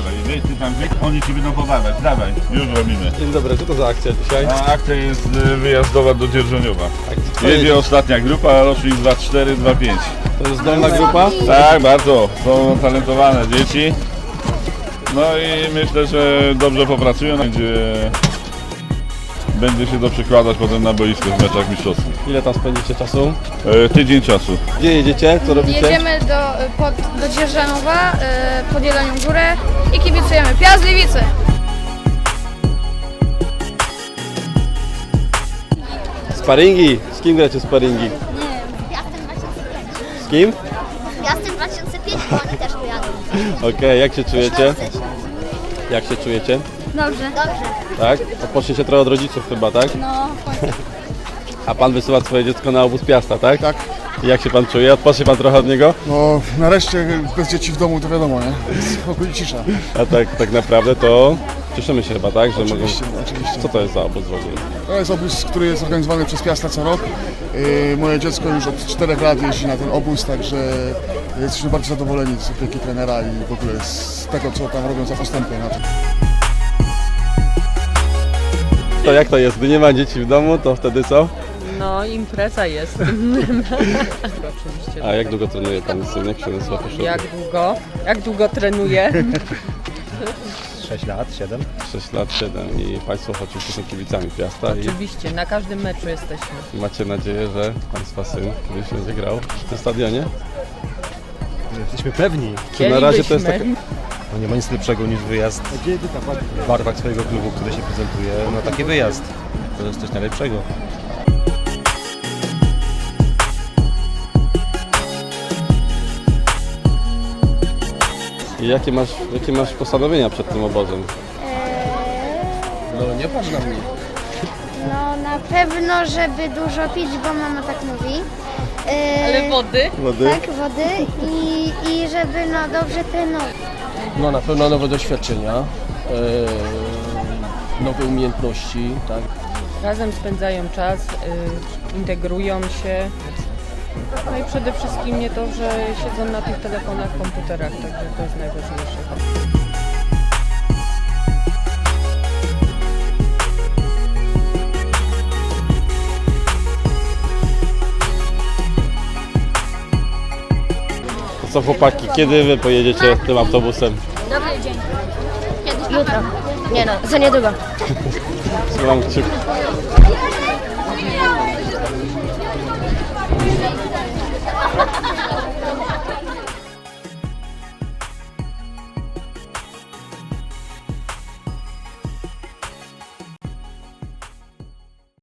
dawaj, weź ty tam wyjdź, oni ci będą podawać, dawaj, już robimy. Dzień dobry, co to za akcja dzisiaj? A akcja jest y, wyjazdowa do Dzierżoniowa. To Jedzie jest, ostatnia grupa, rocznik 2-4, 2-5. to jest zdolna grupa? Tak, bardzo, są talentowane dzieci. No i myślę, że dobrze popracują, będzie, będzie się to przekładać potem na boisko w meczach mistrzowskich. Ile tam spędzicie czasu? E, tydzień czasu. Gdzie jedziecie? Co robicie? Jedziemy do, pod, do Dzierżanowa, y, pod Jelenią Górę i kibicujemy Piast Gliwice. Sparingi. Z kim gracie sparingi? Nie, z Piastem 2005. Z kim? Z Piastem 2005, bo oni też pojadą. Okej, jak się czujecie? Jak się czujecie? Dobrze. Dobrze. Tak? Odpoczniecie trochę od rodziców chyba, tak? No, A pan wysyła swoje dziecko na obóz Piasta, tak? Tak. Jak się pan czuje? Odpocznie pan trochę od niego? No nareszcie bez dzieci w domu to wiadomo, nie? Spokój i cisza. A tak, tak naprawdę to cieszymy się chyba, tak? Że Oczywiście, mogą... oczywiście. Co to jest za obóz w ogóle? To jest obóz, który jest organizowany przez Piasta co rok. Yy, moje dziecko już od 4 lat jeździ na ten obóz, także jesteśmy bardzo zadowoleni z opieki trenera i w ogóle z tego, co tam robią za postępy na tym. To jak to jest? Gdy nie ma dzieci w domu, to wtedy co? No, impreza jest. Oczywiście. A jak długo trenuje pan synek Przemysław Peszek? Jak długo? Jak długo trenuje? 6 lat, 7. 6 lat, 7 i Państwo oczywiście są kibicami Piasta i Oczywiście, na każdym meczu jesteśmy. macie nadzieję, że Państwa syn kiedyś będzie grał w tym stadionie? Jesteśmy pewni, Czy na razie to jest taka... Chcielibyśmy. bo nie ma nic lepszego niż wyjazd w barwach swojego klubu, który się prezentuje. No taki wyjazd. To jest coś najlepszego. I jakie masz, jakie masz postanowienia przed tym obozem? No nie patrz na mnie. No na pewno, żeby dużo pić, bo mama tak mówi. Yy, Ale wody? Wody? Tak, wody i, i żeby no dobrze trenować. No na pewno nowe doświadczenia, e, nowe umiejętności, tak. Razem spędzają czas, y, integrują się. No i przede wszystkim nie to, że siedzą na tych telefonach, komputerach, także to jest najważniejsze. Co chłopaki, kiedy wy pojedziecie tym autobusem? Dobry dzień. Kiedyś Jutro. Nie no, za niedługo. Trzymam kciuki.